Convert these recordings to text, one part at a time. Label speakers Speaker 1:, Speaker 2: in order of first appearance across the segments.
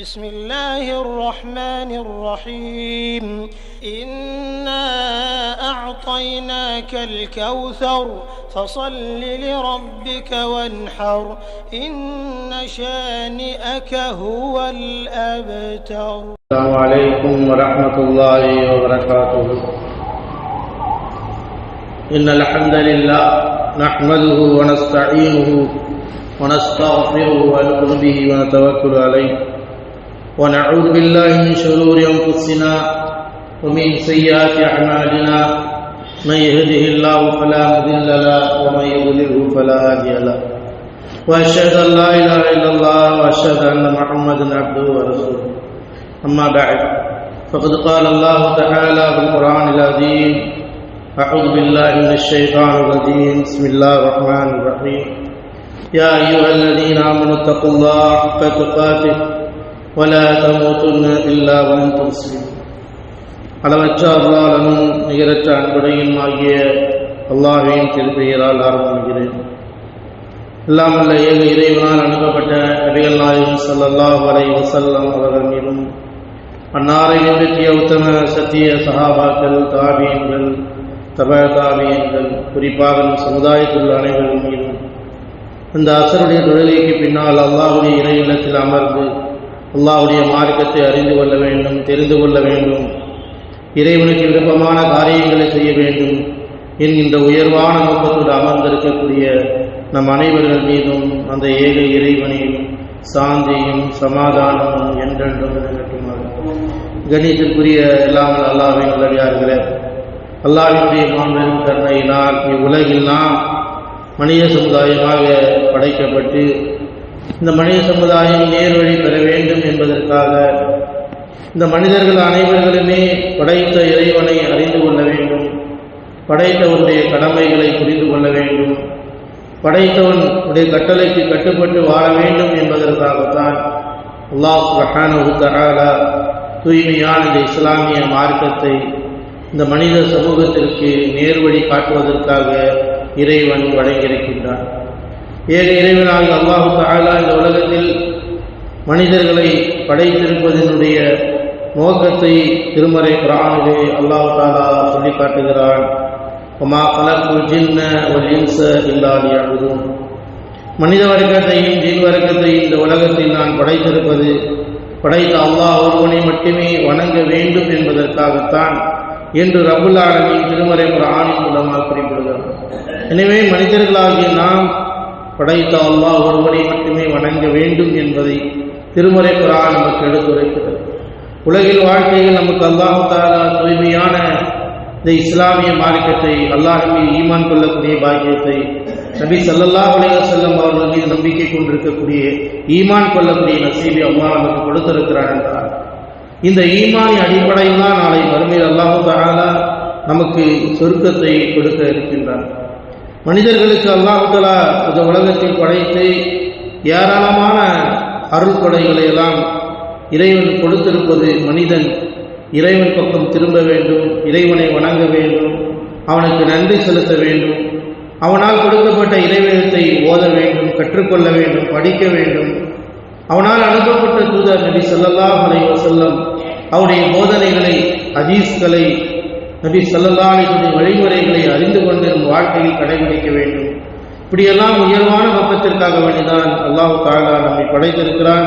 Speaker 1: بسم الله الرحمن الرحيم. إنا أعطيناك الكوثر فصل لربك وانحر. إن شانئك هو الأبتر.
Speaker 2: السلام عليكم ورحمة الله وبركاته. إن الحمد لله نحمده ونستعينه ونستغفره ونؤمن به ونتوكل عليه. ونعوذ بالله من شرور أنفسنا ومن سيئات أعمالنا. من يهده الله فلا مضل له ومن يضلله فلا هادي له. وأشهد أن لا إله إلا الله وأشهد أن محمدا عبده ورسوله. أما بعد فقد قال الله تعالى في القرآن العظيم أعوذ بالله من الشيطان الرجيم. بسم الله الرحمن الرحيم. يا أيها الذين آمنوا اتقوا الله حق تقاته. ولا تموتن إلا وأنتم مسلمون அளவற்ற அருளாளனும் நிகரற்ற அன்புடையும் ஆகிய அல்லாஹ்வின் திருப்பெயரால் ஆரம்பிக்கிறேன் எல்லாம் அல்ல ஏக இறைவனால் அனுப்பப்பட்ட நபிகள் நாயகம் ஸல்லல்லாஹு அலைஹி வஸல்லம் அவர்கள் மீதும் அன்னாரை நிறுத்திய உத்தம சத்திய சஹாபாக்கள் தாபியன்கள் தப தாபியன்கள் குறிப்பாக நம் சமுதாயத்தில் உள்ள அனைவரும் மீதும் இந்த அசருடைய தொழிலைக்கு பின்னால் அல்லாஹுடைய இறை இல்லத்தில் அமர்ந்து அல்லாஹுடைய மார்க்கத்தை அறிந்து கொள்ள வேண்டும் தெரிந்து கொள்ள வேண்டும். இறைவனுக்கு விருப்பமான காரியங்களை செய்ய வேண்டும் என்கின்ற உயர்வான நோக்கத்தோடு அமர்ந்திருக்கக்கூடிய நம் அனைவர்கள் மீதும் அந்த ஏக இறைவனையும் சாந்தியும் சமாதானமும் என்றென்றும் நிலக்கட்டுமாக கணிதத்திற்குரிய எல்லாம் அல்லாவின் நல்லடியார்களே அல்லாவினுடைய மாண்பெரும் கருணையினால் இவ்வுலகில் நாம் மனித சமுதாயமாக படைக்கப்பட்டு இந்த மனித சமுதாயம் நேர்வழி பெற வேண்டும் என்பதற்காக இந்த மனிதர்கள் அனைவர்களுமே படைத்த இறைவனை அறிந்து கொள்ள வேண்டும். படைத்தவனுடைய கடமைகளை புரிந்து கொள்ள வேண்டும். படைத்தவன் உடைய கட்டளைக்கு கட்டுப்பட்டு வாழ வேண்டும் என்பதற்காகத்தான் அல்லாஹ் ரஹானு தூய்மையான இந்த இஸ்லாமிய மார்க்கத்தை இந்த மனித சமூகத்திற்கு நேர்வழி காட்டுவதற்காக இறைவன் வழங்கியிருக்கின்றான். ஏக இறைவனாக அல்லாஹு தாலா இந்த உலகத்தில் மனிதர்களை படைத்திருப்பதனுடைய நோக்கத்தை திருமறை குரானிலே அல்லாஹு தாலா சொல்லி காட்டுகிறான். ஒமா கலக்குல் ஜின்ன ஹிம்ச இன்ச மனித வர்க்கத்தையும் ஜீன் வர்க்கத்தையும் இந்த உலகத்தில் நான் படைத்திருப்பது படைத்த அல்லாஹ் ஒருவனை மட்டுமே வணங்க வேண்டும் என்பதற்காகத்தான் என்று ரபுல் ஆலமின் திருமறை ஆணின் மூலமாக குறிப்பிடுகிறார் எனவே மனிதர்களாகிய நாம் படைத்த அல்லாஹ் ஒருவனை மட்டுமே வணங்க வேண்டும் என்பதை திருமறை குரான் நமக்கு எடுத்துரைக்கிறது உலகில் வாழ்க்கையில் நமக்கு அல்லாஹு தாலா தூய்மையான இந்த இஸ்லாமிய மார்க்கத்தை அல்லாஹின் ஈமான் கொள்ளக்கூடிய பாக்கியத்தை நபி சல்லல்லா உலக செல்லும் அவர்கள் மீது நம்பிக்கை கொண்டிருக்கக்கூடிய ஈமான் கொள்ளக்கூடிய நசீபை அம்மா நமக்கு கொடுத்திருக்கிறார் என்றார். இந்த ஈமானின் அடிப்படையில் தான் நாளை மறுமையில் அல்லாஹு தாலா நமக்கு சொருக்கத்தை கொடுக்க இருக்கின்றார் மனிதர்களுக்கு அல்லாஹுதலா இந்த உலகத்தில் படைத்து ஏராளமான அருள் கொடைகளை எல்லாம் இறைவன் கொடுத்திருப்பது மனிதன். இறைவன் பக்கம் திரும்ப வேண்டும் இறைவனை வணங்க வேண்டும் அவனுக்கு நன்றி செலுத்த வேண்டும். அவனால் கொடுக்கப்பட்ட இறைவேதத்தை ஓத வேண்டும் கற்றுக்கொள்ள வேண்டும் படிக்க வேண்டும். அவனால் அனுப்பப்பட்ட தூதர் நபி ஸல்லல்லாஹு அலை வஸல்லம் அவருடைய போதனைகளை ஹதீஸ்களை நபி ஸல்லல்லாஹு அலைஹி வழிமுறைகளை அறிந்து கொண்டு வாழ்க்கையில் கடைபிடிக்க வேண்டும். இப்படியெல்லாம் உயர்வான நோக்கத்திற்காக வேண்டிதான் அல்லாஹ் தாலா நம்மை படைத்திருக்கிறான்.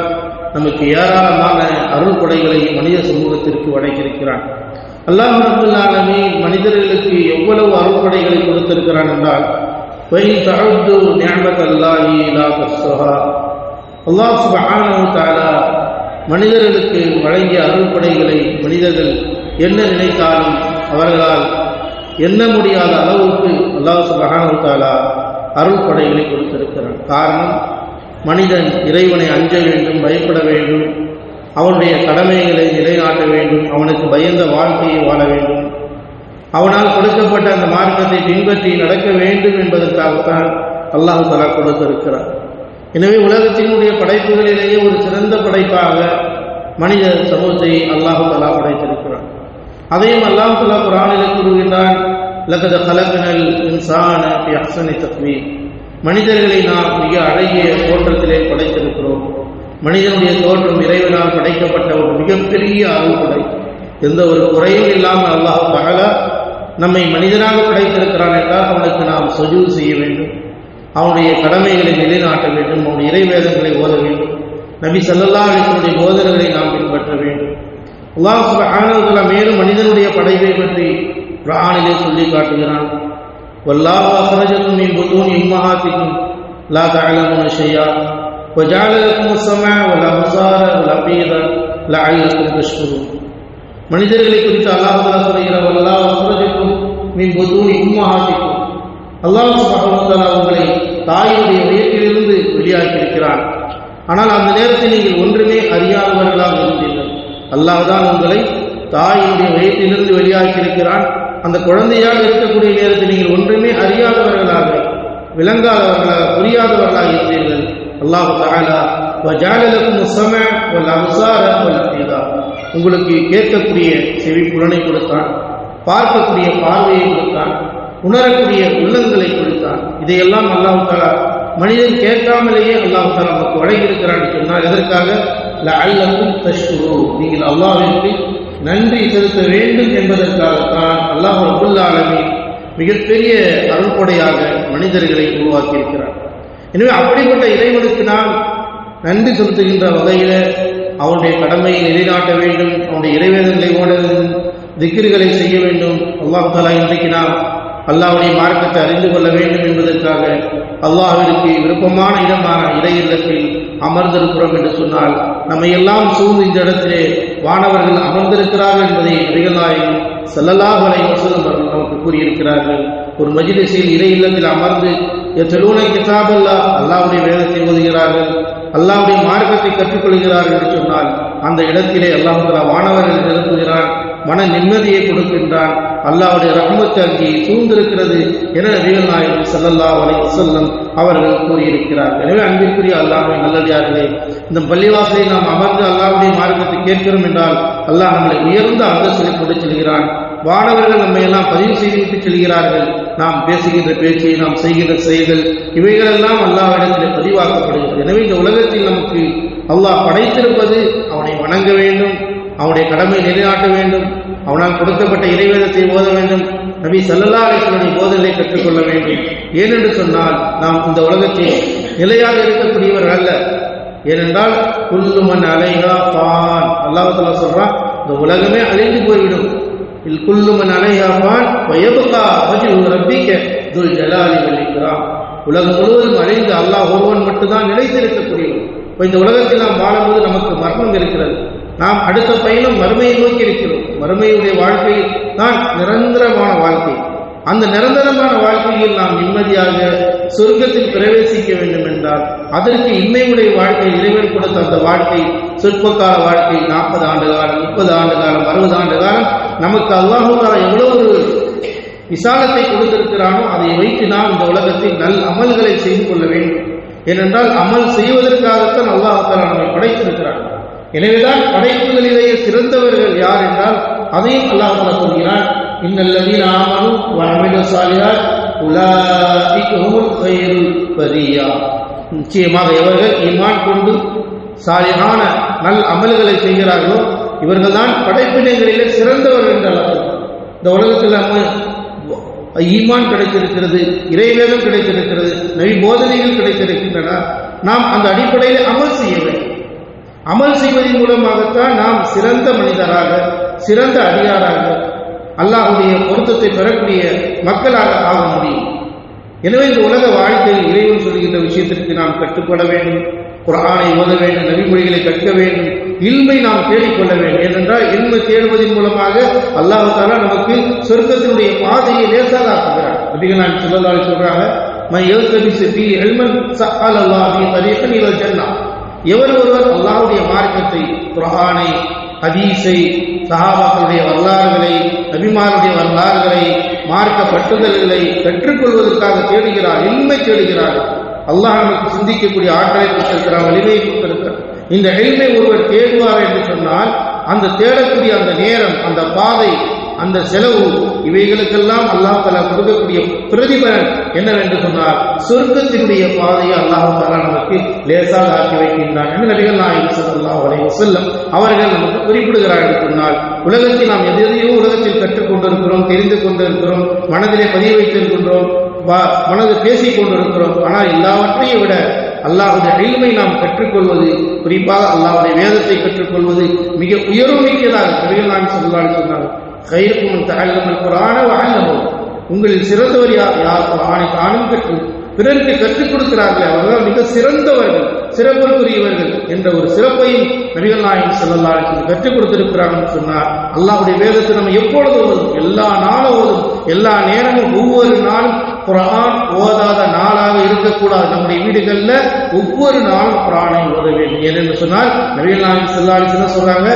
Speaker 2: நமக்கு ஏராளமான அருள் கொடைகளை மனித சமூகத்திற்கு வழங்கியிருக்கிறான். அல்லாஹ் ரபுல்லாலமே மனிதர்களுக்கு எவ்வளவு அருள் கொடைகளை கொடுத்திருக்கிறான் என்றால் வயின் தழுது ஞாபக அல்லாஹ் சுபஹானு தாலா மனிதர்களுக்கு வழங்கிய அருள் கொடைகளை மனிதர்கள் என்ன நினைத்தாலும் அவர்களால் எண்ண முடியாத அளவுக்கு அல்லாஹ் சுபஹானஹு அருள் கொடைகளை கொடுத்திருக்கிறான். காரணம் மனிதன் இறைவனை அஞ்ச வேண்டும் பயப்பட வேண்டும் அவனுடைய கடமைகளை நிலைநாட்ட வேண்டும் அவனுக்கு பயந்த வாழ்க்கையை வாழ வேண்டும். அவனால் கொடுக்கப்பட்ட அந்த மார்க்கத்தை பின்பற்றி நடக்க வேண்டும் என்பதற்காகத்தான் அல்லாஹு தலா கொடுத்திருக்கிறார் எனவே உலகத்தினுடைய படைப்புகளிலேயே ஒரு சிறந்த படைப்பாக மனித சமூகத்தை அல்லாஹு தலா படைத்திருக்கிறான். அதையும் அல்லாஹ் தலா குரானில் கூறுகின்றான் லகத கலக்கனல் இன்சான அஹ்சனி தக்வீர் மனிதர்களை நாம் மிக அழகிய தோற்றத்திலே படைத்திருக்கிறோம். மனிதனுடைய தோற்றம் இறைவனால் படைக்கப்பட்ட ஒரு மிகப்பெரிய அருள்கொடை எந்த ஒரு குறையும் இல்லாமல் அல்லாஹ் தகலா நம்மை மனிதனாக படைத்திருக்கிறான் என்றால் அவனுக்கு நாம் சொஜூ செய்ய வேண்டும். அவனுடைய கடமைகளை நிலைநாட்ட வேண்டும். அவனுடைய இறைவேதங்களை ஓத வேண்டும். நபி சல்லல்லா அலிசனுடைய போதனைகளை நாம் பின்பற்ற வேண்டும் அல்லாஹ் ஆனதுல மேலும் மனிதனுடைய படைப்பை பற்றி பிராணிலே சொல்லி காட்டுகிறான். வல்லாஹ் அஹ்ரஜக்கும் மின் புதூன் இம்மஹாத்திக்கும் லா தஅலமுன ஷையா وجعل لكم السمع ولا بصار ولا بيض لعلكم تشكرون மனிதர்களை குறித்து அல்லாஹ் தஆலா சொல்கிறார் வல்லாஹ் அஹ்ரஜக்கும் மின் புதூன் இம்மஹாத்திக்கும் அல்லாஹ் சுப்ஹானஹு வ தஆலா உங்களை தாயுடைய வயிற்றிலிருந்து வெளியாக்கி இருக்கிறார் ஆனால் அந்த நேரத்தில் நீங்கள் ஒன்றுமே அறியாதவர்களாக இருந்தீர்கள். அல்லாஹ் உங்களை தாயினுடைய வயிற்றிலிருந்து வெளியாக்கி இருக்கிறான் அந்த குழந்தையாக இருக்கக்கூடிய நேரத்தில் நீங்கள் ஒன்றுமே அறியாதவர்களாக விளங்காதவர்களாக புரியாதவர்களாக இருந்தீர்கள். அல்லாஹு தஆலா உங்களுக்கு கேட்கக்கூடிய செவி புலனை கொடுத்தான் பார்க்கக்கூடிய பார்வையை கொடுத்தான் உணரக்கூடிய உள்ளங்களை கொடுத்தான். இதையெல்லாம் அல்லாஹு தாலா மனிதன் கேட்காமலேயே அல்லாஹு தாலா நமக்கு வழங்கியிருக்கிறான் சொன்னால் எதற்காக? லஅல்லக்கும் தஷ்குரு நீங்கள் அல்லாஹ்விற்கு நன்றி செலுத்த வேண்டும் என்பதற்காகத்தான் அல்லாஹ் ரபுல் ஆலமீன் மிகப்பெரிய அருள்கொடையாக மனிதர்களை உருவாக்கியிருக்கிறார். எனவே அப்படிப்பட்ட இறைவனுக்கு நாம் நன்றி செலுத்துகின்ற வகையில் அவனுடைய கடமையை நிலைநாட்ட வேண்டும் அவனுடைய இறைவேதங்களை ஓட வேண்டும் திக்கிர்களை செய்ய வேண்டும். அல்லாஹ் தாலா இன்றைக்கு நாம் அல்லாவுடைய மார்க்கத்தை அறிந்து கொள்ள வேண்டும் என்பதற்காக அல்லாஹிற்கு விருப்பமான இடமான இறை இல்லத்தில் அமர்ந்திருக்கிறோம் என்று சொன்னால் நம்மை எல்லாம் சூழ்ந்து இந்த இடத்திலே வானவர்கள் அமர்ந்திருக்கிறார்கள் என்பதை நபிகள் நாயகம் ஸல்லல்லாஹு நமக்கு கூறியிருக்கிறார்கள். ஒரு மஜ்லிஸில் இறை இல்லத்தில் அமர்ந்து எத்தலூனை கிதாபல்லா அல்லாவுடைய வேதத்தை ஓதுகிறார்கள் அல்லாவுடைய மார்க்கத்தை கற்றுக்கொள்கிறார்கள் என்று சொன்னால் அந்த இடத்திலே அல்லாஹ் வானவர்கள் நிரப்புகிறான். மன நிம்மதியை கொடுக்கின்றான். அல்லாஹ்வுடைய ரஹ்மத்து அங்கே சூழ்ந்திருக்கிறது என நபிகள் நாயகம் செல்லல்லா அலைஹி செல்லம் அவர்கள் கூறியிருக்கிறார்கள். எனவே அன்பிற்குரிய அல்லாஹ்வின் நல்லடியார்களே இந்த பள்ளிவாசலை நாம் அமர்ந்து அல்லாவுடைய மார்க்கத்தை கேட்கிறோம் என்றால் அல்லாஹ் நம்மளை உயர்ந்த அந்தஸ்திலே கொண்டு செல்கிறான். வானவர்கள் நம்மை எல்லாம் பதிவு செய்துவிட்டு செல்கிறார்கள். நாம் பேசுகின்ற பேச்சு நாம் செய்கின்ற செயல்கள் இவைகளெல்லாம் அல்லாவிடத்தில் பதிவாக்கப்படுகிறது. எனவே இந்த உலகத்தில் நமக்கு அல்லாஹ் படைத்திருப்பது அவனை வணங்க வேண்டும் அவனுடைய கடமை நிலைநாட்ட வேண்டும். அவனால் கொடுக்கப்பட்ட இறைவேதத்தை ஓத வேண்டும். நபி சல்லல்லா அலிஸ்வனுடைய போதனை கற்றுக்கொள்ள வேண்டும். ஏனென்று சொன்னால் நாம் இந்த உலகத்தில் நிலையாக இருக்கக்கூடியவர்கள் அல்ல. ஏனென்றால் குல்லுமன் அலைகா பான் அல்லாஹ் சொல்றான் இந்த உலகமே அழிந்து போய்விடும். இல் குல்லுமன் அலைகா பான் வயபுகா வஜு ரப்பிக்க துல் ஜலாலி வலிக்கிறான் உலகம் முழுவதும் அழிந்து அல்லாஹ் ஒருவன் மட்டும்தான் நிலைத்திருக்கக்கூடியவன். இப்போ இந்த உலகத்தில் நாம் வாழும்போது நமக்கு மர்மம் இருக்கிறது. நாம் அடுத்த பயணம் மறுமையை நோக்கி இருக்கிறோம். மறுமையுடைய வாழ்க்கை தான் நிரந்தரமான வாழ்க்கை. அந்த நிரந்தரமான வாழ்க்கையில் நாம் நிம்மதியாக சொர்க்கத்தில் பிரவேசிக்க வேண்டும் என்றால் அதற்கு இன்மையுடைய வாழ்க்கை இறைவன் கொடுத்த அந்த வாழ்க்கை சொற்பக்கால வாழ்க்கை நாற்பது ஆண்டு காலம் முப்பது ஆண்டு காலம் அறுபது ஆண்டு காலம் நமக்கு அல்லாஹால எவ்வளவு ஒரு விசாலத்தை கொடுத்திருக்கிறானோ அதை வைத்து நாம் இந்த உலகத்தில் நல் அமல்களை செய்து கொள்ள வேண்டும். ஏனென்றால் அமல் செய்வதற்காகத்தான் அல்லாஹால நம்மை படைத்திருக்கிறான். எனவேதான் படைப்புகளிலேயே சிறந்தவர்கள் யார் என்றால் அதையும் அல்லாஹால சொல்கிறான் இன்னல்லதீன ஆமனு வஅமிலு ஸாலிஹாத் உலாயிக கைருல் பரியா நிச்சயமாக எவர்கள் ஈமான் கொண்டு சாலிஹான நல் அமல்களை செய்கிறார்களோ இவர்கள்தான் படைப்பினங்களிலே சிறந்தவர்கள் என்றால் இந்த உலகத்தில் நம்ம ஈமான் கிடைத்திருக்கிறது இறைவேதம் கிடைத்திருக்கிறது நவி போதனைகள் கிடைத்திருக்கின்றன. நாம் அந்த அடிப்படையில் அமல் செய்ய அமல் செய்வதன் மூலமாகத்தான் நாம் சிறந்த மனிதராக சிறந்த அடியாராக அல்லாஹுடைய பொருத்தத்தை பெறக்கூடிய மக்களாக ஆக முடியும். எனவே இந்த உலக வாழ்க்கையில் இறைவன் சொல்கின்ற விஷயத்திற்கு நாம் கட்டுப்பட வேண்டும் குரானை ஓத வேண்டும் நபிமொழிகளை கற்க வேண்டும் இல்மை நாம் தேடிக்கொள்ள வேண்டும். ஏனென்றால் இல்மை தேடுவதன் மூலமாக அல்லாஹ் தாலா நமக்கு சொர்க்கத்தினுடைய பாதையை லேசாக ஆக்குகிறார் அப்படின்னு நான் சொல்லலால் சொல்றாங்க மை எழுத்தபி செட்டி எல்மன் சஹால் அல்லாஹி தரீகன் இவள் சென்னா எவர் ஒருவர் அல்லாஹ்வுடைய மார்க்கத்தை குர்ஆனை ஹதீஸை சஹாபாக்களுடைய வரலாறுகளை நபிமாருடைய வரலாறுகளை மார்க்க பட்டுதல்களை கற்றுக்கொள்வதற்காக தேடுகிறார் இன்மை தேடுகிறார் அல்லாஹ் நமக்கு சிந்திக்கக்கூடிய ஆற்றலை கொடுத்திருக்கிறார் வலிமையை கொடுத்திருக்கிறார். இந்த எளிமை ஒருவர் தேடுவார் என்று சொன்னால் அந்த தேடக்கூடிய அந்த நேரம் அந்த பாதை அந்த செலவு இவைகளுக்கெல்லாம் அல்லாஹ் தலா கொடுக்கக்கூடிய பிரதிபலன் என்னவென்று சொன்னால் சொர்க்கத்தினுடைய பாதையை அல்லாஹ் தலா நமக்கு லேசாக ஆக்கி வைக்கின்றான் என்று நபிகள் நாயகம் ஸல்லல்லாஹு அவர்கள் நமக்கு குறிப்பிடுகிறார்கள் சொன்னால் உலகத்தில் நாம் எதையோ உலகத்தில் கற்றுக்கொண்டிருக்கிறோம் தெரிந்து கொண்டிருக்கிறோம் மனதிலே பதிய வைத்திருக்கின்றோம் வா- மனது பேசிக் கொண்டிருக்கிறோம் ஆனால் எல்லாவற்றையும் விட அல்லாஹுடைய அழிமை நாம் கற்றுக்கொள்வது குறிப்பாக அல்லாஹுடைய வேதத்தை கற்றுக்கொள்வது மிக உயர்வு மிக்கதாக நபிகள் நாயகம் ஸல்லல்லாஹு சொன்னார்கள். கைருக்கும் தஅல்லமல் குரான வஅல்லமு உங்களில் சிறந்தவர் யார் யார் குரானை தானும் கற்று பிறருக்கு கற்றுக் கொடுக்கிறார்கள் அவர்கள் மிக சிறந்தவர்கள் சிறப்பிற்குரியவர்கள் என்ற ஒரு சிறப்பையும் நபிகள் நாயகம் ஸல்லல்லாஹு கற்றுக் கொடுத்திருக்கிறார்கள் சொன்னார். அல்லாவுடைய வேதத்தை நம்ம எப்பொழுது ஓதும் எல்லா நாளும் ஓதும் எல்லா நேரமும் ஒவ்வொரு நாளும் குரான் ஓதாத நாளாக இருக்கக்கூடாது நம்முடைய வீடுகளில் ஒவ்வொரு நாளும் குரானை ஓத வேண்டும் ஏனென்று சொன்னால் நபிகள் நாயகம் ஸல்லல்லாஹு சொல்றாங்க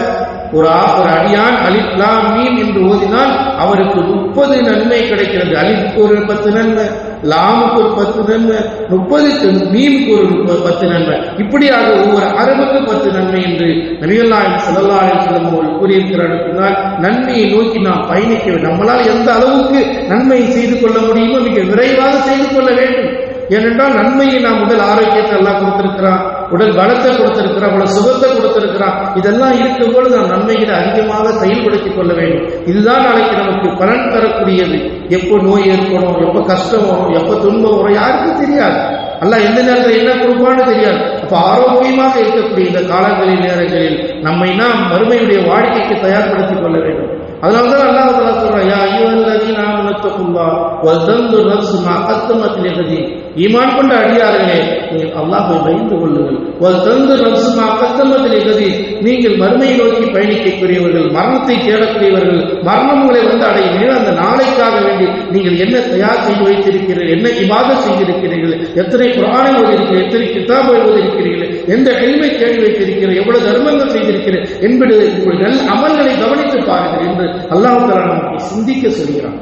Speaker 2: ஒரு ஒரு அடியான் அலிப் லாம் மீன் என்று ஓதினால் அவருக்கு முப்பது நன்மை கிடைக்கிறது. அலிப்க்கு ஒரு பத்து நன்மை லாமுக்கு ஒரு பத்து நன்மை முப்பதுக்கு மீனுக்கு ஒரு பத்து நன்மை. இப்படியாக ஒவ்வொரு அரபுக்கு பத்து நன்மை என்று நபிகள் நாயகம் ஸல்லல்லாஹு அவர்கள் கூறியிருக்கிறார்கள். சொன்னால் நன்மையை நோக்கி நாம் பயணிக்க வேண்டும். நம்மளால் எந்த அளவுக்கு நன்மையை செய்து கொள்ள முடியுமோ மிக விரைவாக செய்து கொள்ள வேண்டும். ஏனென்றால் நன்மையை நாம் உடல் ஆரோக்கியத்தை எல்லாம் கொடுத்திருக்கிறான் உடல் பலத்தை கொடுத்திருக்கிறான் உடல் சுகத்தை கொடுத்திருக்கிறான். இதெல்லாம் இருக்கும்போது நாம் நன்மைகளை அதிகமாக செயல்படுத்திக் கொள்ள வேண்டும். இதுதான் நாளைக்கு நமக்கு பலன் தரக்கூடியது. எப்போ நோய் ஏற்படும் எப்போ கஷ்டம் வரும் எப்போ துன்பம் வரும் யாருக்கும் தெரியாது. அல்ல எந்த நேரத்தில் என்ன கொடுப்பான்னு தெரியாது. அப்போ ஆரோக்கியமாக இருக்கக்கூடிய இந்த காலங்களில் நேரங்களில் நம்மை நாம் மறுமையுடைய வாழ்க்கைக்கு தயார்படுத்திக் கொள்ள வேண்டும். அதனால்தான் அல்லாஹ் தலா சொல்றான் யா அய்யுஹல்லதீன ஆமனு தக்குல்லா வல்தந்து நஃப்சு மா கத்தமத் லிகதி ஈமான் கொண்ட அடியார்களே நீங்கள் அல்லாஹை பயந்து கொள்ளுங்கள். வசந்து நஃப்சு மா கத்தமத் லிகதி நீங்கள் மறுமையை நோக்கி பயணிக்கக்கூடியவர்கள் மரணத்தை தேடக்கூடியவர்கள் மரணம் உங்களை வந்து அடையும் அந்த நாளைக்காக வேண்டி நீங்கள் என்ன தயார் செய்து வைத்திருக்கிறீர்கள் என்ன இவாத செய்திருக்கிறீர்கள் எத்தனை புராணம் ஓதிருக்கிறீர்கள் எத்தனை கிதாபை ஓதிருக்கிறீர்கள் எந்த எளிமை தேடி வைத்திருக்கிறீர்கள் எவ்வளவு தர்மங்கள் செய்திருக்கிறீர்கள் என்பது உங்கள் நல் அமல்களை கவனித்து பாருங்கள் என்று அல்லாஹ் நமக்கு சிந்திக்க சொல்கிறான்.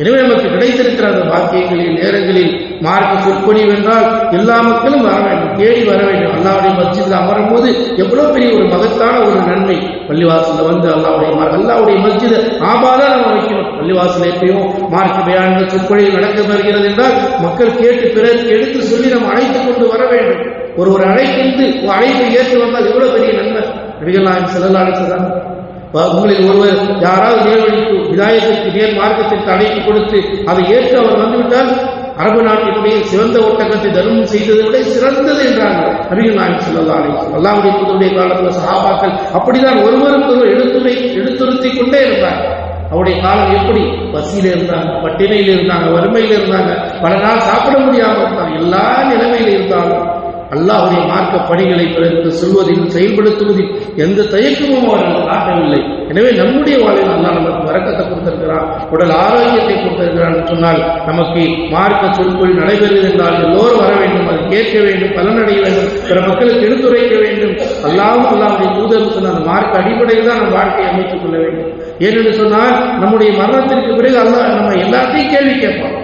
Speaker 2: எனவே நமக்கு கிடைத்திருக்கிற அந்த பாக்கியங்களில் நேரங்களில் மார்க்க சொற்பொழிவு என்றால் எல்லா மக்களும் வர வேண்டும் தேடி வர வேண்டும். அல்லாவுடைய மஸ்ஜிதில் அமரும் போது எவ்வளவு பெரிய ஒரு மகத்தான ஒரு நன்மை. பள்ளிவாசல்ல வந்து அல்லாவுடைய அல்லாவுடைய மஸ்ஜித் ஆபாதான் நம்ம வைக்கணும். பள்ளிவாசல் எப்பயும் மார்க்க பயான்கள் சொற்பொழிவு நடக்க வருகிறது என்றால் மக்கள் கேட்டு பிறகு எடுத்து சொல்லி நம்ம அழைத்துக் கொண்டு வர வேண்டும். ஒரு ஒரு அழைக்கின்று ஒரு அழைப்பை ஏற்று வந்தால் எவ்வளவு பெரிய நன்மை. நபிகள் நாயகம் ஸல்லல்லாஹு உங்களில் ஒருவர் யாராவது நேர்வழிக்கு விதாயத்திற்கு நேர் மார்க்கத்திற்கு அழைப்பு கொடுத்து அதை ஏற்று அவர் வந்துவிட்டால் அரபு நாட்டினுடைய சிறந்த ஒட்டகத்தை தர்மம் செய்ததை விட சிறந்தது என்றாங்க நபிகள் நாயகம் சொல்லலாம் அல்லாவுடைய வஸல்லம். காலத்தில் சகாபாக்கள் அப்படிதான் ஒருவருக்கு ஒருவர் எடுத்துரை எடுத்துரைத்தி கொண்டே இருந்தாங்க. அவருடைய காலம் எப்படி? பசியில இருந்தாங்க பட்டினையில் இருந்தாங்க வறுமையில் இருந்தாங்க. பல நாள் சாப்பிட முடியாமல் இருந்தாங்க. எல்லா நிலைமையில இருந்தாலும் அல்லாஹுடைய மார்க்க பணிகளை பிறருக்கு சொல்வதில் செயல்படுத்துவதில் எந்த தயக்கமும் அவர்கள் காட்டவில்லை. எனவே நம்முடைய வாழ்வில் அல்லா நமக்கு வரக்கத்தை கொடுத்திருக்கிறான் உடல் ஆரோக்கியத்தை கொடுத்திருக்கிறான் சொன்னால் நமக்கு மார்க்க சொற்பொழி நடைபெறுகிறது என்றால் எல்லோரும் வர வேண்டும் அது கேட்க வேண்டும் பலனடைய வேண்டும் பிற மக்களுக்கு எடுத்துரைக்க வேண்டும். அல்லாவும் அல்லாவுடைய தூதர் அந்த மார்க்க அடிப்படையில் தான் நம் வாழ்க்கையை அமைத்துக் கொள்ள வேண்டும். ஏனென்று சொன்னால் நம்முடைய மரணத்திற்கு பிறகு அல்லாஹ் நம்ம எல்லாத்தையும் கேள்வி கேட்பான்.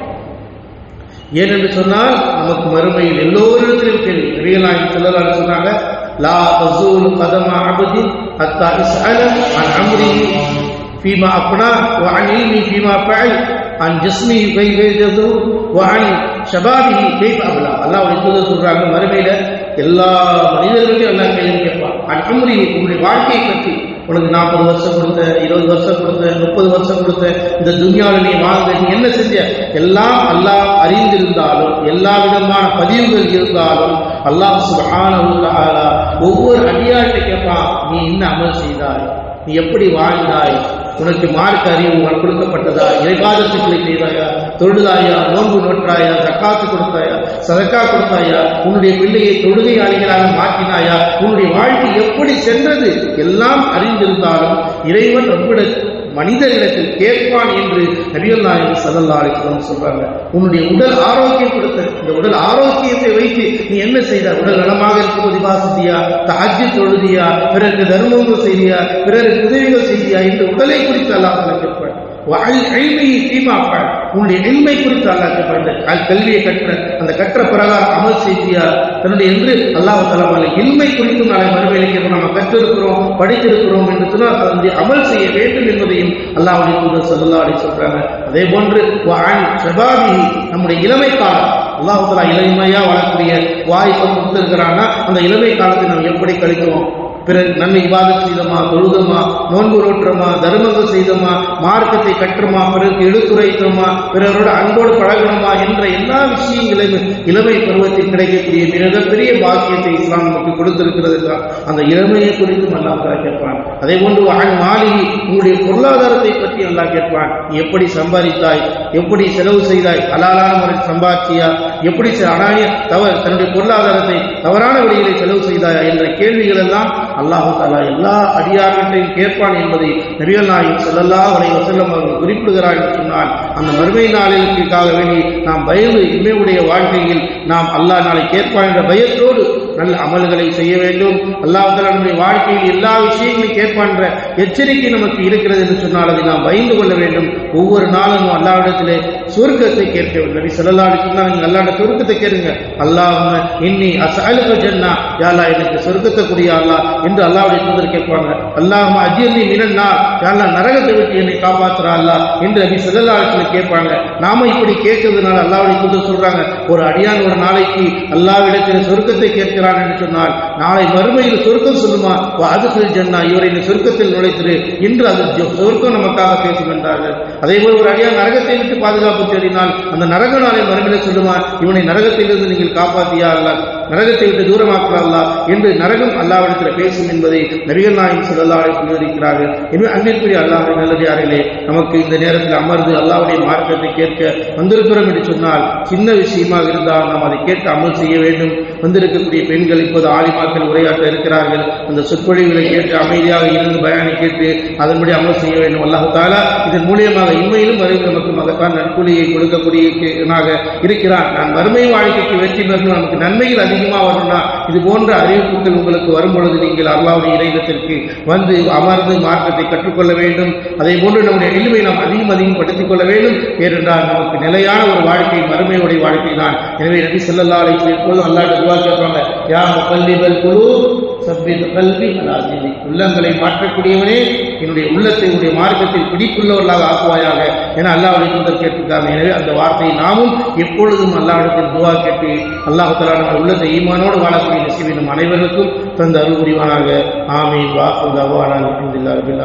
Speaker 2: ஏனென்று சொன்னால் நமக்கு மறுமையில் எல்லோரிடத்திலும் கேள்வி. ரியலாகி சொன்னாங்க லா பசூல் கதமா அபதி அத்தா இஸ்அலம் அன் அம்ரி ஃபீமா அப்னா வ அன் இல்மி ஃபீமா ஃபஅல் அன் ஜிஸ்மி கைஃப யஜது வ அன் ஷபாபிஹி கைஃப அப்லா அல்லாஹ்வுடைய தூதர் சொல்றாங்க மறுமையில எல்லா மனிதர்களுக்கும் அல்லாஹ் கேள்வி கேட்பான் அன் அம்ரி உங்களுடைய வாழ்க்கையை பற்றி உனக்கு நாற்பது வருஷம் கொடுத்த இருபது வருஷம் கொடுத்த முப்பது வருஷம் கொடுத்த இந்த துன்யாவில் நீ வாழ்ந்த நீ என்ன செஞ்ச? எல்லாம் அல்லாஹ் அறிந்திருந்தாலும் எல்லா விதமான பதிவுகள் இருந்தாலும் அல்லாஹ் சுகான ஒவ்வொரு அடியாட்டை கேட்பான் நீ என்ன அமல் செய்தாய்? நீ எப்படி வாழ்ந்தாய்? உனக்கு மார்க்க அறிவு கொடுக்கப்பட்டதா இறைபாதத்துக்களை செய்தாயா? தொழுதாயா? நோன்பு நோற்றாயா? தக்காத்து கொடுத்தாயா? சதக்கா கொடுத்தாயா? உன்னுடைய பிள்ளையை தொழுகை அணிகளாக மாற்றினாயா? உன்னுடைய வாழ்க்கை எப்படி சென்றது? எல்லாம் அறிந்திருந்தாலும் இறைவன் நம்மிட மனிதர்களிடத்தில் கேட்பான் என்று நபிகள் நாயகம் சல்லல்லா அலிஸ்லாம் சொல்றாங்க. உன்னுடைய உடல் ஆரோக்கியம் கொடுத்த இந்த உடல் ஆரோக்கியம் என்ன செய்தார் உடல் நலமாக இருக்கும்போது வாசித்தியா தாஜ்ய தொழுதியா? பிறருக்கு தர்மங்கள் செய்தியா? பிறருக்கு உதவிகள் செய்தியா? என்று உடலை குறித்து அல்லாஹ் கேட்பான் உன்னுடைய எல்மை குறித்து அல்லாஹ் கேட்பான் கல்வியை கற்ற அந்த கற்ற பிரகாரம் அமல் செய்தியா தன்னுடைய என்று அல்லாஹ் தலைமையில இன்மை குறித்து நாளை மறுவேலைக்கு நம்ம கற்றிருக்கிறோம் படித்திருக்கிறோம் என்று சொன்னால் அதனுடைய அமல் செய்ய வேண்டும் என்பதையும் அல்லாஹுடைய தூதர் சல்லா அப்படின்னு சொல்றாங்க. அதே போன்று செபாதி நம்முடைய இளமை காலம் அல்லாஹு தலா இளமையா வளரக்கூடிய வாய்ப்பை கொடுத்திருக்கிறான்னா அந்த இளமை காலத்தை நாம் எப்படி கழிக்கிறோம் பிறகு நன்மை விவாதம் செய்தோமா தொழுதமா நோன்பு நோற்றமா தர்மங்கள் செய்தோமா மார்க்கத்தை கற்றுமா பிறகு எடுத்துரைத்தோமா பிறரோட அன்போடு பழகணுமா என்ற எல்லா விஷயங்களையும் இளமை பருவத்தில் கிடைக்கக்கூடிய மிகப்பெரிய பாக்கியத்தை இஸ்லாம் நமக்கு கொடுத்திருக்கிறது அந்த இளமையை குறித்தும் அல்லா கேட்பான். அதே போன்று வாழ் மாளிகை உங்களுடைய பொருளாதாரத்தை பற்றி நல்லா கேட்பான். எப்படி சம்பாதித்தாய் எப்படி செலவு செய்தாய் அலாலான முறை சம்பாதிச்சியா எப்படி அனானிய தவறு தன்னுடைய பொருளாதாரத்தை தவறான வழிகளை செலவு செய்தாயா என்ற கேள்விகள் எல்லாம் அல்லாஹு தாலா எல்லா அடியார்களையும் கேட்பான் என்பதை நபிகள் நாயகம் செல்லல்லா வரை வசல்லம் அவர்கள் குறிப்பிடுகிறார் என்று சொன்னால் அந்த மறுமை நாளிற்காக வேண்டி நாம் பயந்து இம்மையுடைய வாழ்க்கையில் நாம் அல்லாஹ் நாளை கேட்பான் என்ற பயத்தோடு நல்ல அமல்களை செய்ய வேண்டும். அல்லாஹால நம்முடைய வாழ்க்கையில் எல்லா விஷயங்களையும் கேட்பான்ற எச்சரிக்கை நமக்கு இருக்கிறது என்று சொன்னால் அதை நாம் பயந்து கொள்ள வேண்டும். ஒவ்வொரு நாளும் அல்லாவிடத்திலே சுருக்கத்தை கேட்க நபி சொல்லலாடு சொன்னா நீங்க அல்லாட சுருக்கத்தை கேளுங்க. அல்லாஹ் இன்னி அசாலுக ஜன்னா. யாலா எனக்கு சுருக்கத்தை கூடிய அல்லா என்று அல்லாவுடைய தூதர் கேட்பாங்க. அல்லாஹ் அஜியல்லி மினன்னா யாரா நரகத்தை விட்டு என்னை காப்பாற்றுறா அல்லா என்று நபி சொல்லலாடத்துல கேட்பாங்க. நாம இப்படி கேட்கறதுனால அல்லாவுடைய தூதர் சொல்றாங்க ஒரு அடியான் ஒரு நாளைக்கு அல்லாவிடத்தில் சொர்க்கத்தை கேட்கிறான் என்று சொன்னால் நாளை மறுமையில் சொர்க்கம் சொல்லுமா? அது ஜன்னா இவரை இந்த சொருக்கத்தில் நுழைத்திரு இன்று அது சொர்க்கம் நமக்காக பேசும் என்றார்கள். அதே போல் ஒரு அடியார் நரகத்தை விட்டு பாதுகாப்பு தேடினால் அந்த நரக நாளை மறுமையில சொல்லுமா இவனை நரகத்திலிருந்து நீங்கள் காப்பாத்தியா? அல்ல. நரகத்தை விட்டு தூரமாக்குறா என்று நரகம் அல்லாவிடத்தில் பேசும் என்பதை நபிகள் நாயின் சொல்லல்லாவை சொல்லியிருக்கிறார்கள் எனவே அன்பிற்குரிய அல்லாவுடைய நல்லதாரிலே நமக்கு இந்த நேரத்தில் அமர்ந்து அல்லாவுடைய மார்க்கத்தை கேட்க வந்திருக்கிறோம் என்று சொன்னால் சின்ன விஷயமாக இருந்தால் நாம் அதை கேட்க அமல் செய்ய வேண்டும். வந்திருக்கக்கூடிய பெண்கள் இப்போது ஆலிமாக்கள் உரையாற்ற இருக்கிறார்கள். அந்த சொற்பொழிவுகளை கேட்டு அமைதியாக இருந்து பயானை கேட்டு அதன்படி அமல் செய்ய வேண்டும். அல்லாஹாலா இதன் மூலியமாக இன்மையிலும் வருகிற நமக்கு மகத்தான் நற்கூலியை கொடுக்கக்கூடிய இருக்கிறான். நான் வறுமை வாழ்க்கைக்கு வெற்றி பெறணும். நமக்கு நன்மைகள் அதிகமாக வரும்னா இது போன்ற அறிவிப்புகள் உங்களுக்கு வரும் பொழுது நீங்கள் அல்லாவுடைய இறைவத்திற்கு வந்து அமர்ந்து மார்க்கத்தை கற்றுக்கொள்ள வேண்டும். அதே போன்று நம்முடைய எளிமை நாம் அதிகம் அதிகப்படுத்திக் கொள்ள வேண்டும். ஏனென்றால் நமக்கு நிலையான ஒரு வாழ்க்கை மறுமையுடைய வாழ்க்கை தான். எனவே நபி செல்லல்லா அலை எப்போதும் அல்லாட்ட துவா யா முகல்லிபல் குழு சப்பித் கல்வி அலாஜினி உள்ளங்களை மாற்றக்கூடியவனே என்னுடைய உள்ளத்தை உடைய மார்க்கத்தில் பிடிப்புள்ளவர்களாக ஆக்குவாயாக என அல்லாவுடைய தூதர் கேட்டிருக்காங்க. எனவே அந்த வார்த்தையை நாமும் எப்பொழுதும் அல்லாவிடத்தில் துவா கேட்டு அல்லாஹலா நம்ம உள்ளத்தை ஈமானோடு வாழக்கூடிய நசிவை நம் அனைவருக்கும் தந்த அருள் புரிவானாக. ஆமீன். வாக்கு தவானால் அலமதுல்லா ரபில்